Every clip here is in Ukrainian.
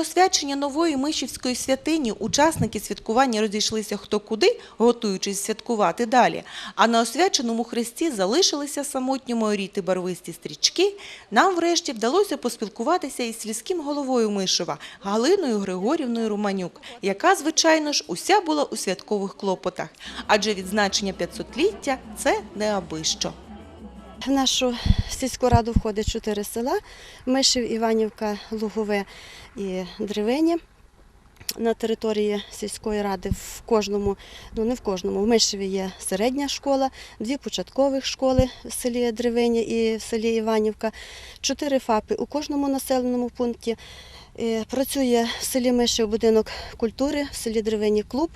Освячення нової Мишівської святині учасники святкування розійшлися хто куди, готуючись святкувати далі. А на освяченому хресті залишилися самотньо майоріти барвисті стрічки. Нам врешті вдалося поспілкуватися із сільським головою Мишова Галиною Григорівною Романюк, яка, звичайно ж, уся була у святкових клопотах. Адже відзначення 500-ліття – це не аби що. В нашу сільську раду входить чотири села: Мишів, Іванівка, Лугове і Древені. На території сільської ради в кожному, ну не в кожному, в Мишеві є середня школа, дві початкових школи в селі Древені і в селі Іванівка, чотири ФАПи у кожному населеному пункті. Е, Працює в селі Мишів будинок культури, в селі Древені клуб.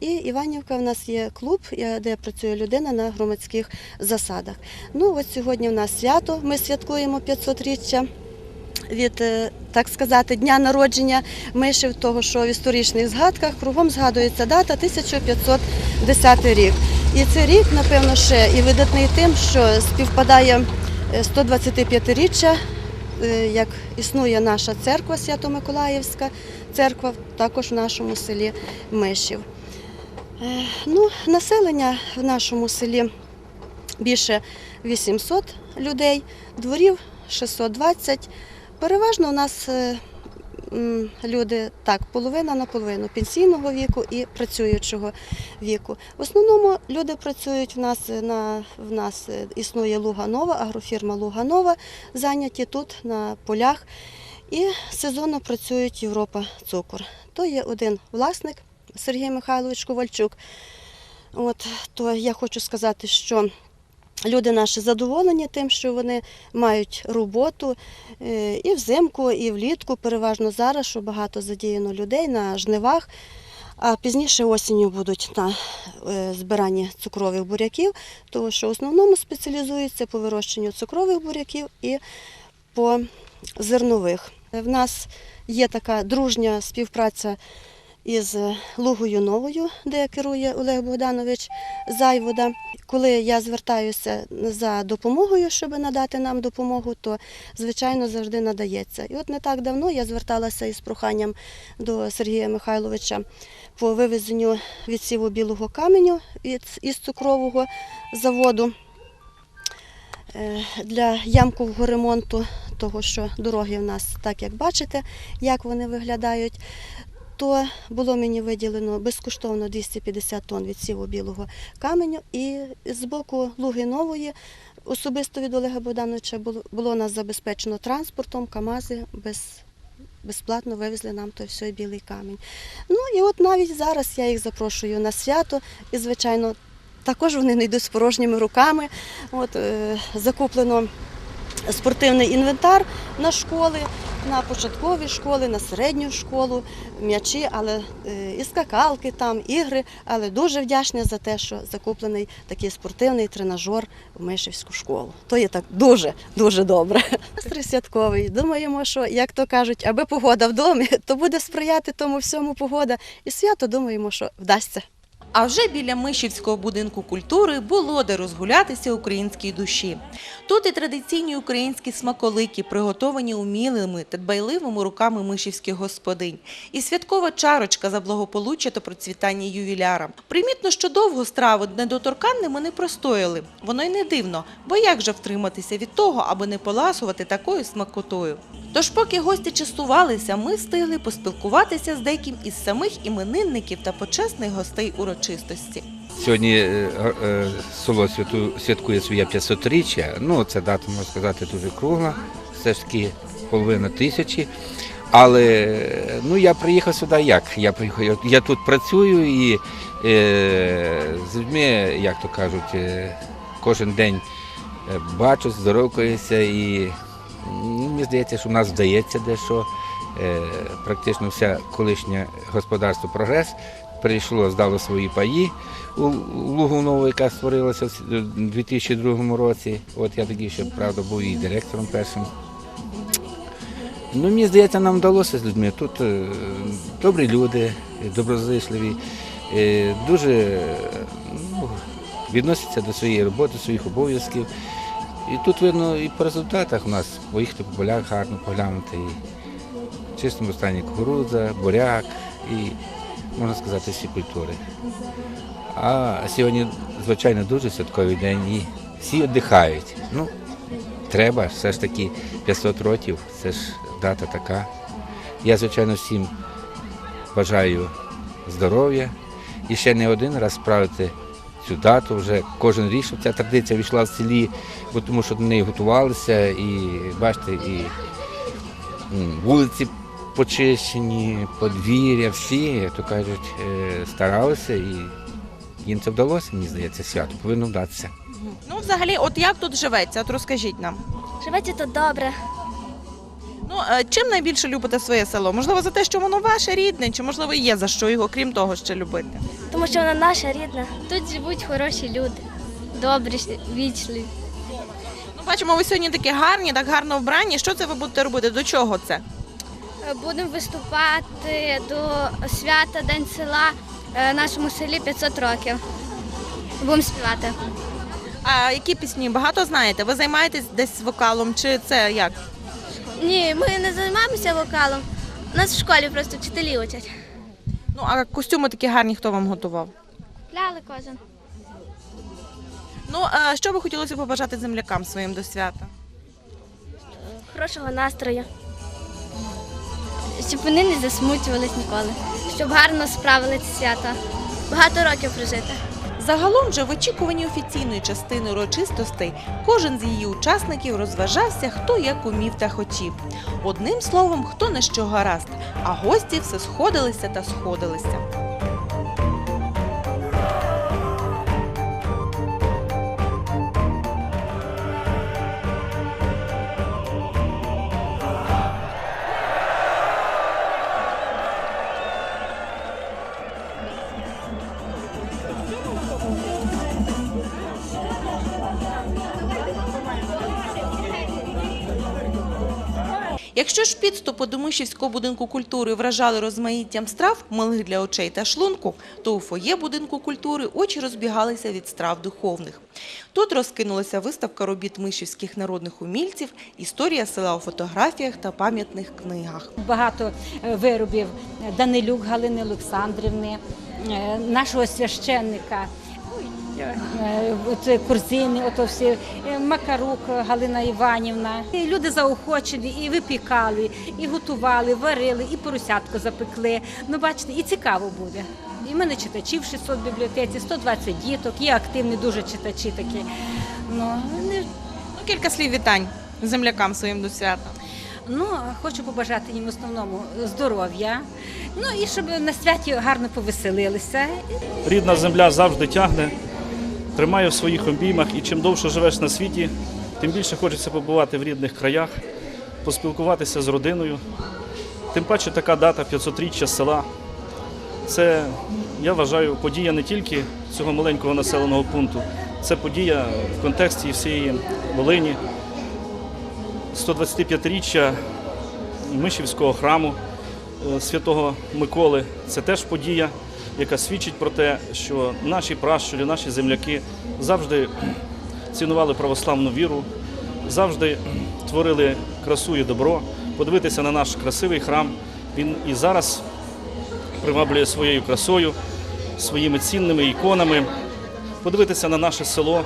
І Іванівка в нас є клуб, де працює людина на громадських засадах. Ну, от сьогодні в нас свято. Ми святкуємо 500-річчя від, е, так сказати, дня народження мишів, того, що в історичних згадках кругом згадується дата 1510 рік. І цей рік, напевно, ще і видатний тим, що співпадає е, 125-річчя, е, як існує наша церква Свято-Миколаївська, церква також в нашому селі Мишів. Е, Ну, населення в нашому селі більше 800 людей, дворів 620. Переважно у нас е, люди так, половина на половину пенсійного віку і працюючого віку. В основному люди працюють в нас на в нас е, існує Луганова, агрофірма Луганова, зайняті тут на полях. І сезонно працюють Європа Цукор. То є один власник Сергій Михайлович Ковальчук. От, то я хочу сказати, що люди наші задоволені тим, що вони мають роботу е, і взимку, і влітку, переважно зараз, що багато задіяно людей на жнивах. А пізніше осінню будуть на е, збиранні цукрових буряків, тому що в основному спеціалізуються по вирощенню цукрових буряків і по зернових. В нас є така дружня співпраця із Лугою Новою, де керує Олег Богданович Зайвода. Коли я звертаюся за допомогою, щоб надати нам допомогу, то звичайно завжди надається. І от не так давно я зверталася із проханням до Сергія Михайловича по вивезенню відсіву білого каменю із цукрового заводу е, для ямкового ремонту, того що дороги в нас, так як бачите, як вони виглядають то було мені виділено безкоштовно 250 тонн відсіву білого каменю. І з боку Луги Нової, особисто від Олега Богдановича, було, було нас забезпечено транспортом, КАМАЗи без, безплатно вивезли нам той все білий камінь. Ну і от навіть зараз я їх запрошую на свято, і, звичайно, також вони не йдуть з порожніми руками. От, е, закуплено спортивний інвентар на школи, на початкові школи, на середню школу, м'ячі, але е, і скакалки там, ігри. Але дуже вдячна за те, що закуплений такий спортивний тренажер в Мишівську школу. То є так дуже дуже добре. Настрій святковий. Думаємо, що як то кажуть, аби погода в домі, то буде сприяти тому всьому погода. І свято думаємо, що вдасться. А вже біля Мишівського будинку культури було де розгулятися українській душі. Тут і традиційні українські смаколики, приготовані умілими та дбайливими руками мишівських господинь, і святкова чарочка за благополуччя та процвітання ювіляра. Примітно, що довго страви недоторканними не простояли. Воно й не дивно, бо як же втриматися від того, аби не поласувати такою смакотою. Тож, поки гості частувалися, ми встигли поспілкуватися з деяким із самих іменинників та почесних гостей урочистості. Сьогодні е, е, село святкує своє 500-річчя. Ну, це дата, можна сказати, дуже кругла, все ж таки половина тисячі. Але е, ну, я приїхав сюди як? Я приїхав, я, тут працюю і е, з людьми, як то кажуть, е, кожен день е, бачу, здоровкаюся і ну, мені здається, що в нас вдається дещо. Е, практично вся колишнє господарство прогрес прийшло, здало свої паї у Лугунову, яка створилася в 2002 році. От я тоді ще, правда, був і директором першим. Ну, мені здається, нам вдалося з людьми. Тут е, добрі люди, доброзичливі, е, дуже ну, відносяться до своєї роботи, своїх обов'язків. І тут видно і по результатах у нас поїхати по полях гарно поглянути. І В чистому стані кукурудза, буряк і, можна сказати, всі культури. А сьогодні, звичайно, дуже святковий день і всі віддихають. Ну, треба, все ж таки 500 років, це ж дата така. Я, звичайно, всім бажаю здоров'я і ще не один раз справити цю дату. Вже кожен рік, щоб ця традиція війшла в селі, бо тому що до неї готувалися і бачите, і вулиці почищені, подвір'я, всі, то кажуть, е, старалися і їм це вдалося, мені здається, свято повинно вдатися. Ну, взагалі, от як тут живеться? От розкажіть нам. Живеться тут добре. Ну, е, чим найбільше любите своє село? Можливо, за те, що воно ваше рідне, чи можливо є за що його, крім того, ще любити? Тому що вона наша рідна. Тут живуть хороші люди, добрі, вічливі. Ну, бачимо, ви сьогодні такі гарні, так гарно вбрані. Що це ви будете робити? До чого це? Будемо виступати до свята День села е, нашому селі 500 років. Будемо співати. А які пісні багато знаєте? Ви займаєтесь десь вокалом, чи це як? Ні, ми не займаємося вокалом. Нас в школі просто вчителі учать. Ну, а костюми такі гарні, хто вам готував? Ляли кожен. Ну, а що ви хотілося побажати землякам своїм до свята? Хорошого настрою. Щоб вони не засмучувались ніколи. Щоб гарно справили ці свята, Багато років прожити. Загалом же в очікуванні офіційної частини урочистостей кожен з її учасників розважався, хто як умів та хотів. Одним словом, хто на що гаразд, а гості все сходилися та сходилися. Якщо ж підступи до Мишівського будинку культури вражали розмаїттям страв, милих для очей та шлунку, то у фоє будинку культури очі розбігалися від страв духовних. Тут розкинулася виставка робіт мишівських народних умільців, історія села у фотографіях та пам'ятних книгах. багато е, виробів Данилюк Галини Олександрівни, е, нашого священника. От Корзини, ото всі е, Макарук Галина Іванівна. І люди заохочені, і випікали, і готували, варили, і поросятку запекли. Ну, бачите, і цікаво буде. І в мене читачів 600 в бібліотеці, 120 діток, є активні дуже читачі такі. Ну, не- Ну, кілька слів вітань землякам своїм до свята. Ну, хочу побажати їм в основному здоров'я. Ну і щоб на святі гарно повеселилися. Рідна земля завжди тягне, тримає в своїх обіймах, і чим довше живеш на світі, тим більше хочеться побувати в рідних краях, поспілкуватися з родиною. Тим паче така дата 500-річчя села. Це, я вважаю, подія не тільки цього маленького населеного пункту, це подія в контексті всієї Волині. 125-річчя Мишівського храму е, святого Миколи. Це теж подія, яка свідчить про те, що наші пращурі, наші земляки завжди цінували православну віру, завжди творили красу і добро. Подивитися на наш красивий храм. Він і зараз приваблює своєю красою, своїми цінними іконами. Подивитися на наше село.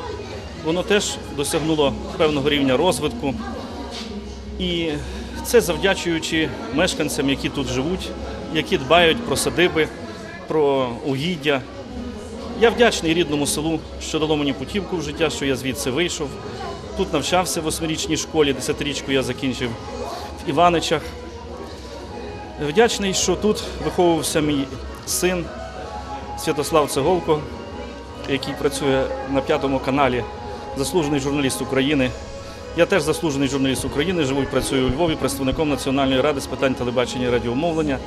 Воно теж досягнуло певного рівня розвитку. І це завдячуючи мешканцям, які тут живуть, які дбають про садиби, про угіддя. Я вдячний рідному селу, що дало мені путівку в життя, що я звідси вийшов. Тут навчався в восьмирічній школі, десятирічку я закінчив в Іваничах. Вдячний, що тут виховувався мій син Святослав Цеголко, який працює на п'ятому каналі, заслужений журналіст України. Я теж заслужений журналіст України, живу і працюю у Львові представником Національної ради з питань телебачення і радіомовлення.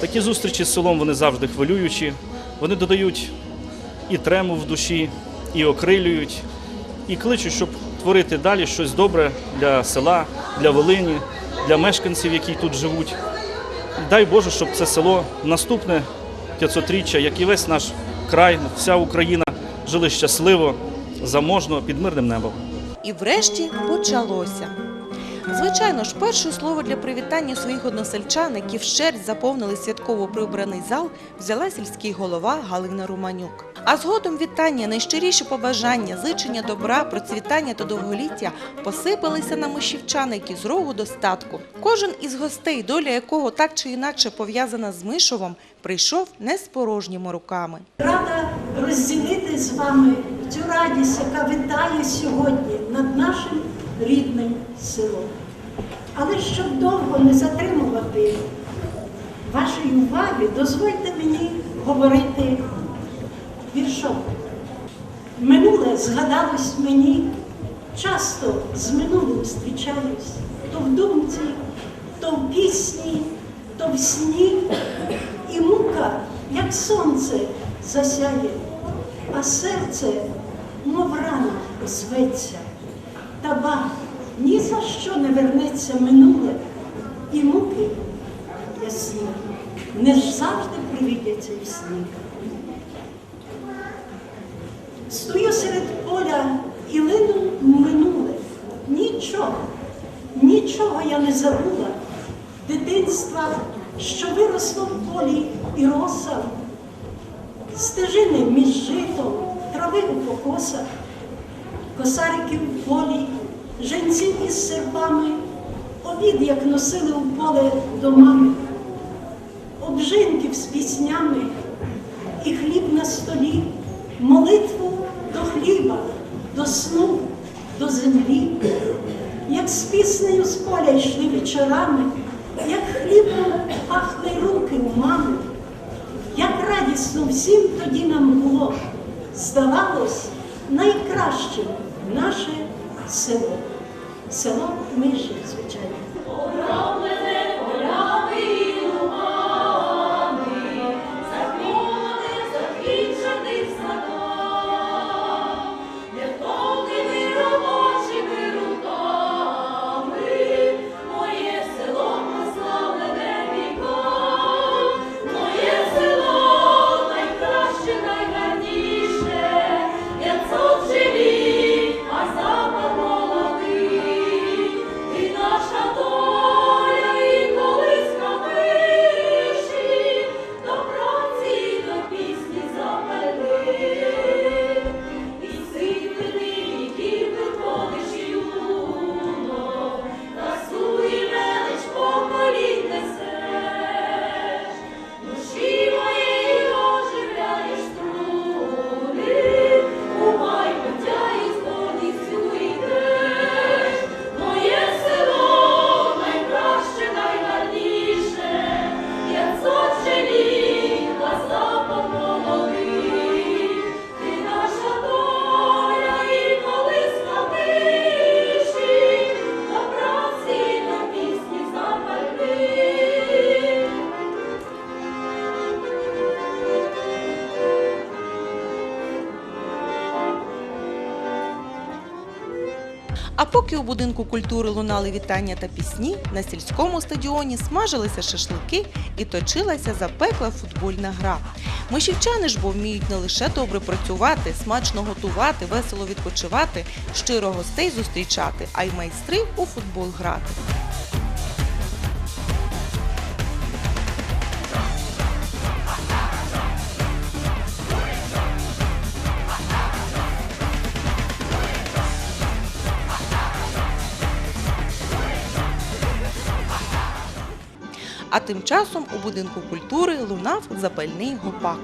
Такі зустрічі з селом вони завжди хвилюючі. Вони додають і трему в душі, і окрилюють, і кличуть, щоб творити далі щось добре для села, для Волині, для мешканців, які тут живуть. Дай Боже, щоб це село наступне 500-річчя, як і весь наш край, вся Україна жили щасливо, заможно, під мирним небом. І врешті почалося. Звичайно ж, перше слово для привітання своїх односельчан, які вщерть заповнили святково прибраний зал, взяла сільський голова Галина Романюк. А згодом вітання, найщиріші побажання, зичення добра, процвітання та довголіття посипалися на мишівчан, які з рогу до статку. Кожен із гостей, доля якого так чи інакше пов'язана з Мишовом, прийшов не з порожніми руками. Рада розділити з вами цю радість, яка витає сьогодні над нашим рідним селом. Але щоб довго не затримувати вашої уваги, дозвольте мені говорити віршом. Минуле згадалось мені, часто з минулим зустрічаюсь, то в думці, то в пісні, то в сні, і мука, як сонце, засяє, а серце, мов рана, зветься. Та ба ні за що не вернеться минуле, і муки ясні, не завжди привідяться в сні. Стою серед поля і лину минуле. Нічого, нічого я не забула. Дитинства, що виросло в полі і роса, стежини між житом, трави у покосах, косарики в полі, женців із серпами, обід, як носили у поле до мами, обжинків з піснями і хліб на столі, молитву до хліба, до сну, до землі, як з піснею з поля йшли вечорами, як хлібом пахли руки у мами, як радісно всім тоді нам було, здавалось найкращим наше село. Село Миші, звичайно. У будинку культури лунали вітання та пісні, на сільському стадіоні смажилися шашлики і точилася запекла футбольна гра. Мишівчани ж бо вміють не лише добре працювати, смачно готувати, весело відпочивати, щиро гостей зустрічати, а й майстри у футбол грати. А тим часом у будинку культури лунав запальний гопак.